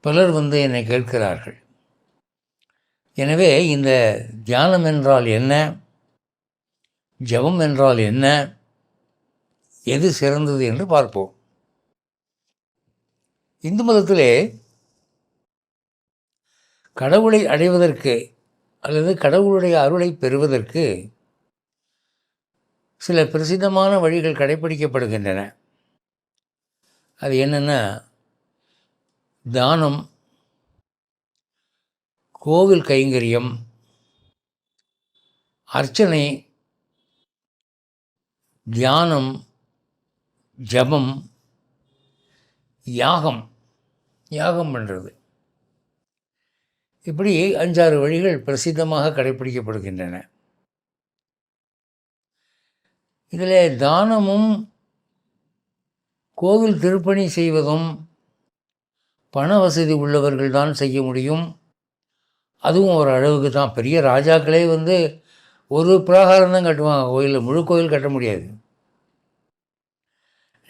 பலர் வந்து என்னை கேட்கிறார்கள். எனவே இந்த தியானம் என்றால் என்ன? ஜெபம் என்றால் என்ன? எது சிறந்தது என்று பார்ப்போம். இந்து மதத்திலே கடவுளை அடைவதற்கு அல்லது கடவுளுடைய அருளை பெறுவதற்கு சில பிரசித்தமான வழிகள் கடைப்பிடிக்கப்படுகின்றன. அது என்னென்னா தானம் கோவில் கைங்கரியம் அர்ச்சனை தியானம் ஜபம் யாகம் யாகம் பண்ணுறது இப்படி அஞ்சாறு வழிகள் பிரசித்தமாக கடைப்பிடிக்கப்படுகின்றன. இதில் தானமும் கோவில் திருப்பணி செய்வதும் பண வசதி உள்ளவர்கள் தான் செய்ய முடியும். அதுவும் ஒரு அளவுக்கு தான். பெரிய ராஜாக்களே வந்து ஒரு பிரகாரம் தான் கட்டுவாங்க. கோயிலில் முழு கோயில் கட்ட முடியாது.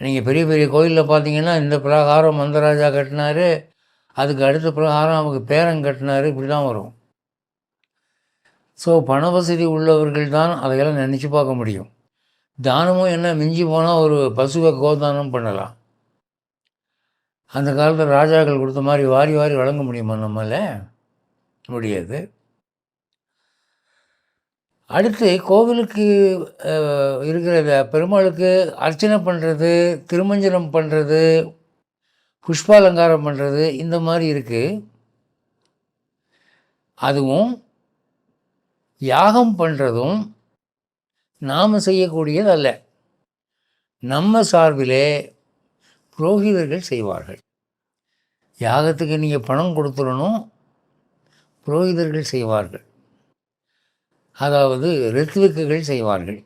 நீங்கள் பெரிய பெரிய கோயிலில் பார்த்தீங்கன்னா இந்த பிரகாரம் அந்த ராஜா கட்டினாரு. அதுக்கு அடுத்த பிரகாரம் அவங்க பேரன் கட்டினாரு. இப்படி தான் வரும். ஸோ பண வசதி உள்ளவர்கள் தான் அதையெல்லாம் நினச்சி பார்க்க முடியும். தானமும் என்ன மிஞ்சி போனால் ஒரு பசுவை கோதானம் பண்ணலாம். அந்த காலத்தில் ராஜாக்கள் கொடுத்த மாதிரி வாரி வாரி வழங்க முடியுமா நம்மள? முடியாது. அடுத்து கோவிலுக்கு இருக்கிற பெருமாளுக்கு அர்ச்சனை பண்ணுறது திருமஞ்சனம் பண்ணுறது புஷ்பாலங்காரம் பண்ணுறது இந்த மாதிரி இருக்குது அதுவும் யாகம் பண்ணுறதும் நாம் செய்யக்கூடியது அல்ல நம்ம சார்பிலே புரோகிதர்கள் செய்வார்கள். யாகத்துக்கு நீங்கள் பணம் கொடுத்துடணும் புரோகிதர்கள் செய்வார்கள். அதாவது ரித்விக்குகள் செய்வார்கள்.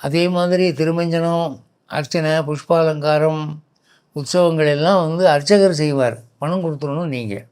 அதே மாதிரி திருமஞ்சனம் அர்ச்சனை புஷ்பாலங்காரம் உற்சவங்கள் எல்லாம் வந்து அர்ச்சகர் செய்வார். பணம் கொடுத்துடணும் நீங்கள்